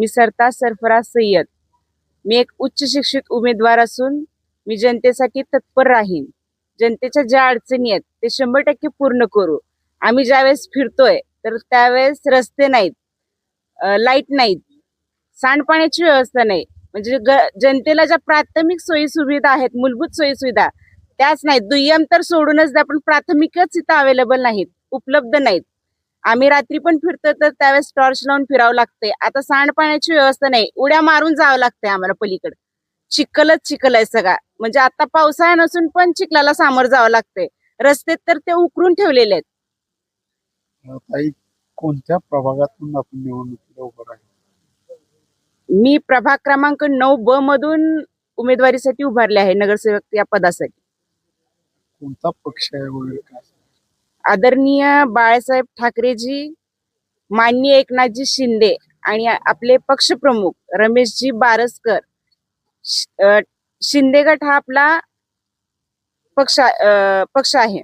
मी सरताज सरफराज सय्यद मी एक उच्च शिक्षित उमेदवार असून मी जनतेसाठी तत्पर राहीन. जनतेच्या ज्या अडचणी आहेत ते शंभर टक्के पूर्ण करू. आम्ही ज्यावेळेस फिरतोय तर त्यावेळेस रस्ते नाहीत लाइट नाहीत सांडपाण्याची व्यवस्था नाही. म्हणजे ग- जनतेला ज्या प्राथमिक सोयी सुविधा आहेत मूलभूत सोयी सुविधा त्याच नाहीत. दुय्यम तर सोडूनच द्या पण प्राथमिकच इथं अवेलेबल नाहीत उपलब्ध नाहीत. आम्ही रात्री पण फिरतो तर त्यावेळेस टॉर्च लावून फिरावं लागते आता सांडपाण्याची व्यवस्था नाही. उड्या मारून जावं लागतंय आम्हाला पलीकडे. चिखलच चिखल आहे सगळा. म्हणजे आता पावसाळा नसून पण चिखलाला सामोरं जावं लागतंय. रस्ते तर ते उकरून ठेवलेले आहेत. ताई कोणत्या प्रभागातून आपण निवडणुकीला उभं राहील? मी प्रभाग क्रमांक नऊ ब मधून उमेदवारीसाठी उभारले आहे नगरसेवक या पदासाठी. कोणता पक्ष आहे वगैरे काय? आदरणीय बाळासाहेब ठाकरेजी माननीय एकनाथजी शिंदे आणि आपले पक्षप्रमुख रमेशजी बारसकर. शिंदे गट हा आपला पक्ष पक्ष आहे.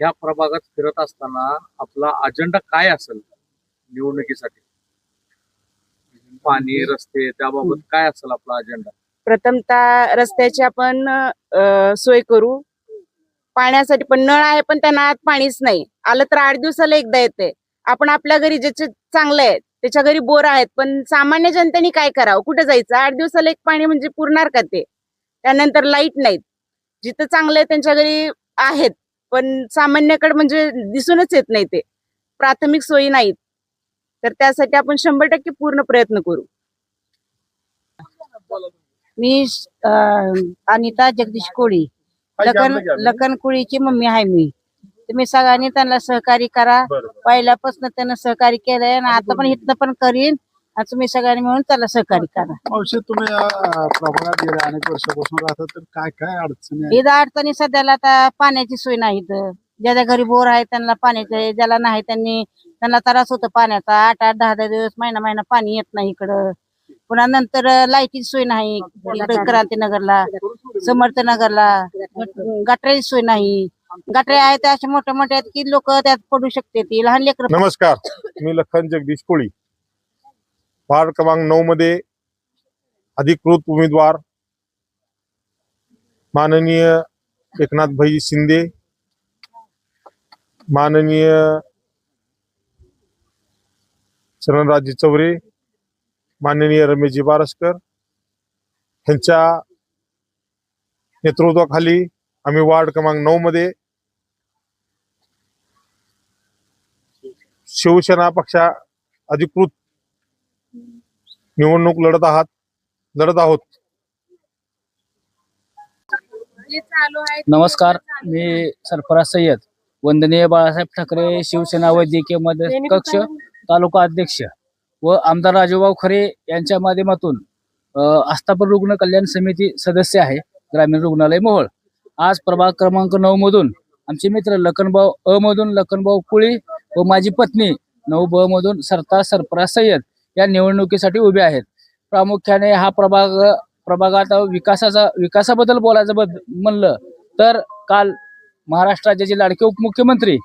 या प्रभागात फिरत असताना आपला अजेंडा काय असेल निवडणुकीसाठी? पाणी रस्ते त्याबाबत काय असेल आपला अजेंडा प्रथमतः रस्त्याची आपण सोय करू. पाण्यासाठी पण नळ आहे पण त्या नळात पाणीच नाही. आलं तर आठ दिवसाला एकदा येते आपण आपल्या घरी ज्याचे चांगले आहेत त्याच्या घरी बोर आहेत पण सामान्य जनतेने काय करावं? कुठे जायचं? आठ दिवसाला एक पाणी म्हणजे पुरणार का ते? त्यानंतर लाइट नाहीत. जिथं चांगले आहे त्यांच्या घरी आहेत पण सामान्यकडे म्हणजे दिसूनच येत नाही ते. प्राथमिक सोयी नाहीत. तर त्यासाठी आपण शंभर टक्के पूर्ण प्रयत्न करू. मी अनिता जगदीश कोळी. लखन लखन कोळीची मम्मी आहे मी. तुम्ही सगळ्यांनी त्यांना सहकार्य करा. पहिल्यापासून त्यांना सहकार्य केलंय आणि आता पण इथनं पण करीन. आणि तुम्ही सगळ्यांनी मिळून त्याला सहकार्य करा. मावशी तुम्ही प्रभागात गेल्या अनेक वर्षापासून राहतात तर काय काय अडचणी इथं अडचणी सध्याला आता पाण्याची सोय नाही इथं. ज्याच्या घरी बोर आहे त्यांना पाण्याचं ज्याला नाही त्यांनी त्यांना त्रास होतो पाण्याचा. आठ आठ दहा दहा दिवस महिना महिना पाणी येत नाही इकडं. पुन्हा नंतर लाईटीची सोय नाही. इकडं क्रांतीनगरला. समर्थनगरला. गटराची सोय नाही. गटरे आहेत अशा मोठ्या मोठ्या आहेत की लोक त्यात पडू शकते. ती लहान लेकर नमस्कार. मी लखन जगदीश कोळी. वार्ड क्रमांक नऊ मध्ये अधिकृत उमेदवार माननीय एकनाथ भाई शिंदे माननीय चरणराजे चौरे माननीय रमेशजी बारसकर यांच्या नेतृत्वाखाली आम्ही वार्ड क्रमांक नऊ मध्ये शिवसेना पक्षा अधिकृत निवडणूक लढत आहात लढत आहोत. नमस्कार मी सरफराज सय्यद वंदनीय बाळासाहेब ठाकरे शिवसेना वैद्यकीय मदत कक्ष तालुका अध्यक्ष व आमदार राजूभाऊ खरे यांच्या माध्यमातून आस्थापन रुग्ण कल्याण समिती सदस्य आहे. ग्रामीण रुग्णालय मोहोळ. आज प्रभाग क्रमांक नऊ मधून आमचे मित्र लखनभाऊ अ मधून लखनभाऊ कुळी व माझी पत्नी नऊ ब मधून सरता सरफराज सय्यद या निवडणुकीसाठी उभे आहेत. प्रामुख्याने हा प्रभाग प्रभागात विकासाचा विकासाबद्दल बोलायचं म्हणलं तर काल महाराष्ट्र राज्याचे लाडके उपमुख्यमंत्री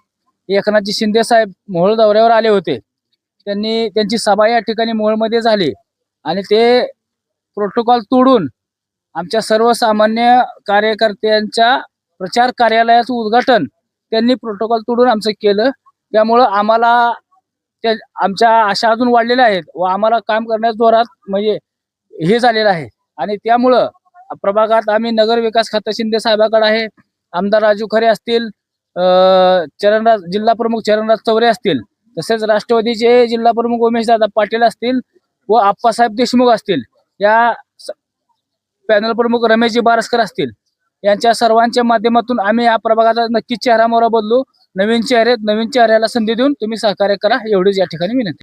एकनाथजी शिंदे साहेब मोहोळ दौऱ्यावर आले होते. त्यांनी त्यांची सभा या ठिकाणी मोहोळमध्ये झाली आणि ते प्रोटोकॉल तोडून आमच्या सर्वसामान्य कार्यकर्त्यांच्या प्रचार कार्यालयाचं उद्घाटन त्यांनी प्रोटोकॉल तोडून आमचं केलं. त्यामुळं आम्हाला त्या आमच्या आशा अजून वाढलेल्या आहेत व आम्हाला काम करण्यास जोरात म्हणजे हे झालेलं आहे. आणि त्यामुळं प्रभागात आम्ही नगर विकास खातं शिंदे साहेबाकडे आहे. आमदार राजू खरे असतील चरणराज जिल्हा प्रमुख चरणराज चौरे असतील तसेच राष्ट्रवादीचे जिल्हा प्रमुख उमेशदादा पाटील असतील व आप्पासाहेब देशमुख असतील. या पॅनल प्रमुख रमेशजी बारसकर असतील. यांच्या सर्वांच्या माध्यमातून आम्ही या प्रभागाचा नक्कीच चेहरा मोहरा बदलू. नवीन चेहरे नवीन चेहऱ्याला संधी देऊन तुम्ही सहकार्य करा एवढीच या ठिकाणी विनंती.